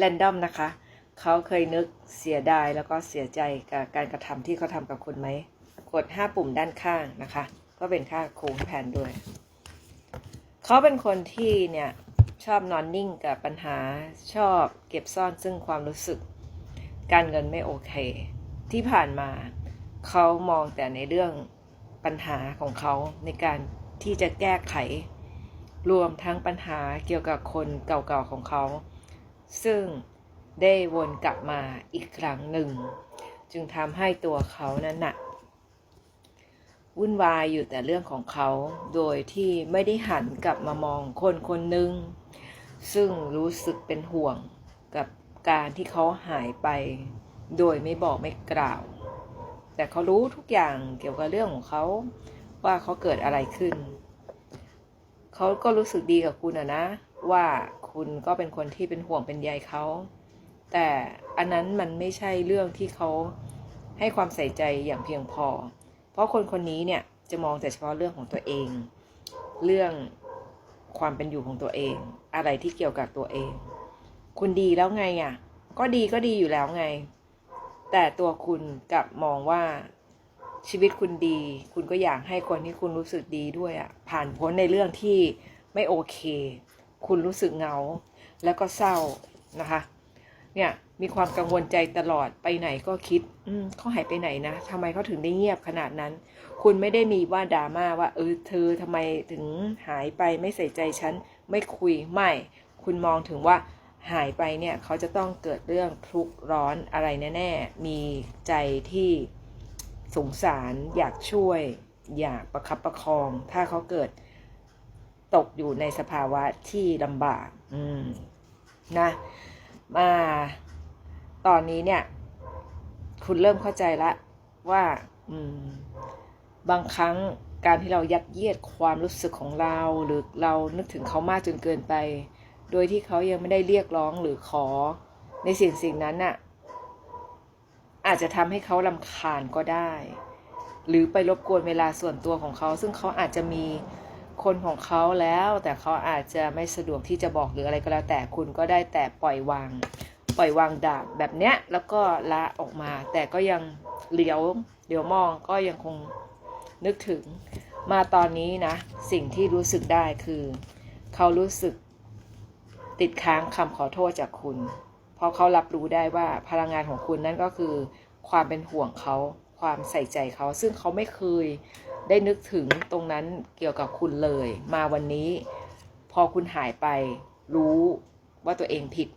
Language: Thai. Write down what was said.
แรนดอมนะคะ เขาเคยนึกเสียดายแล้วก็เสียใจกับการกระทำที่เขาทำกับคุณไหม กด 5 ปุ่มด้านข้างนะคะ ก็เป็นค่าโค้งแผนด้วย เขาเป็นคนที่เนี่ยชอบนอนนิ่งกับปัญหาชอบเก็บซ่อนซึ่งความรู้สึก การเงินไม่โอเค ที่ผ่านมาเขามองแต่ในเรื่องปัญหาของเขาในการที่จะแก้ไข รวมทั้งปัญหาเกี่ยวกับคนเก่าๆของเขา ซึ่งได้วนกลับมาอีกครั้งหนึ่ง จึงทำให้ตัวเขานั้นน่ะวุ่นวายอยู่แต่เรื่องของเขาโดยที่ไม่ได้หันกลับมามองคนคนหนึ่ง ซึ่งรู้สึกเป็นห่วงกับการที่เขาหายไป โดยไม่บอกไม่กล่าว แต่เขารู้ทุกอย่างเกี่ยวกับเรื่องของเขาว่าเขาเกิดอะไรขึ้น เขาก็รู้สึกดีกับคุณอะนะว่า คุณก็เป็นคนที่เป็นห่วงเป็นใยเขา แต่อันนั้นมันไม่ใช่เรื่องที่เขาให้ความใส่ใจอย่างเพียงพอ เพราะคนคนนี้เนี่ยจะมองแต่เฉพาะเรื่องของตัวเอง เรื่องความเป็นอยู่ของตัวเอง อะไรที่เกี่ยวกับตัวเอง คุณดีแล้วไงอะ ก็ดีก็ดีอยู่แล้วไง แต่ตัวคุณกลับมองว่าชีวิตคุณดี คุณก็อยากให้คนที่คุณรู้สึกดีด้วยอะ ผ่านพ้นในเรื่องที่ไม่โอเค คุณรู้สึกเหงา แล้วก็เศร้านะคะ เนี่ยมีความกังวลใจตลอดไปไหนก็คิด อืมเขาหายไปไหนนะทำไมเขาถึงได้เงียบขนาดนั้น คุณไม่ได้มีว่าดราม่าว่า เออเธอทำไมถึงหายไปไม่ใส่ใจฉันไม่คุยไม่ คุณมองถึงว่าหายไปเนี่ยเขาจะต้องเกิดเรื่องทุกข์ร้อนอะไรแน่ๆ มีใจที่สงสารอยากช่วย อยากประคับประคอง ถ้าเขาเกิด ตกอยู่ในสภาวะที่ลำบาก อืม นะ มา ตอนนี้เนี่ย คุณเริ่มเข้าใจละ ว่า อืม บางครั้งการที่เรายัดเยียดความรู้สึกของเรา หรือเรานึกถึงเขามากจนเกินไป โดยที่เขายังไม่ได้เรียกร้องหรือขอ ในสิ่งสิ่งนั้นน่ะ อาจจะทำให้เขาลำคาญก็ได้ หรือไปรบกวนเวลาส่วนตัวของเขา ซึ่งเขาอาจจะมี คนของเขาแล้ว แต่เขาอาจจะไม่สะดวกที่จะบอกหรืออะไรก็แล้ว แต่คุณก็ได้แต่ปล่อยวาง ปล่อยวางดาบแบบเนี้ยแล้วก็ละออกมา แต่ก็ยังเหลียวเหลียวมองก็ยังคงนึกถึงมาตอนนี้นะ สิ่งที่รู้สึกได้คือ เขารู้สึกติดค้างคำขอโทษจากคุณ เพราะเขารับรู้ได้ว่าพลังงานของคุณนั่นก็คือ ความเป็นห่วงเขา ความใส่ใจเขา ซึ่งเขาไม่เคย ได้นึกถึงตรงนั้นเกี่ยวกับคุณเลย มาวันนี้ พอคุณหายไปรู้ว่าตัวเองผิด